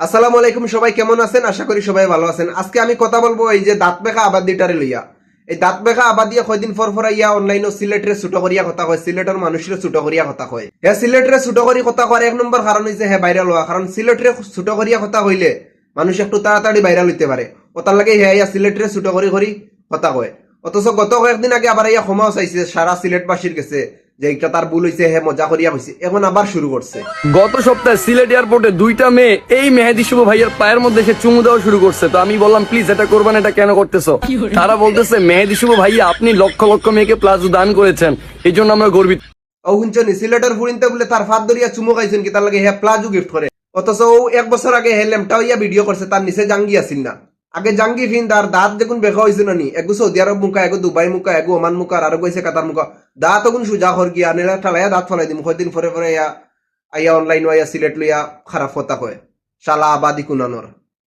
আসসালামু আলাইকুম, সবাই কেমন আছেন? আশা করি সবাই ভালো আছেন। আজকে আমি কথা বলব এই যে দাঁত বেখা আবাদিটারে লইয়া। এই দাঁত বেখা আবাদিয়া কয়দিন ফর ফরাইয়া অনলাইনে সিলেটের ছুটো করিয়া কথা কয়, সিলেটের মানুষের ছুটো করিয়া কথা কয়। হে, সিলেটের ছুটো করি কথা কয় এক নম্বর কারণ হইছে হে ভাইরাল হওয়া। কারণ সিলেটের ছুটো করিয়া কথা হইলে মানুষ একটু তাড়াতাড়ি ভাইরাল হইতে পারে। ওটার লাগে হে ইয়া সিলেটের ছুটো করি করি কথা কয়। অথচ গত কয়েকদিন আগে আবার ইয়া ক্ষমাও চাইছে, সারা সিলেটবাসীর কাছে। যে এটা তার ভুল হইছে হে মজা করিয়া হইছে এখন আবার শুরু করছে। গত সপ্তাহে সিলেট এয়ারপোর্টে দুইটা মেয়ে এই মেহেদি শুভ ভাইয়ের পায়ের মধ্যে এসে চুমু দেওয়া শুরু করছে। তো আমি বললাম প্লিজ এটা করবেন এটা কেন করতেছো? তারা বলতেছে মেহেদি শুভ ভাইয়া আপনি লক্ষ লক্ষ মেয়েকে প্লাজো দান করেছেন। এই জন্য আমরা গর্বিত। অহুঞ্চনি সিলেটের ফুরিনতে বলে তার ফাত ধরিয়া চুমু খাইছেন কি তার লাগে হে প্লাজু গিফট করে। অথচ ও এক বছর আগে হে লেমটা হইয়া ভিডিও করছে তার নিচে জাঙ্গি আসিল না। আগে জাঙ্গি ফিন তার দাঁত দেখুন বেখা হয়েছে না এগু সৌদি আরব মুখা একু দুবাই মুখা একু ওমান মুখা, আর গেছে কাতার মুখা। দাঁত অগুন সুজা হর গিয়া নেলা ঠালাইয়া দাঁত ফলাই দিম। কয়দিন পরে পরে আইয়া অনলাইন আইয়া সিলেট লইয়া খারাপ কথা কয়। শালা আবাদি কুনানোর।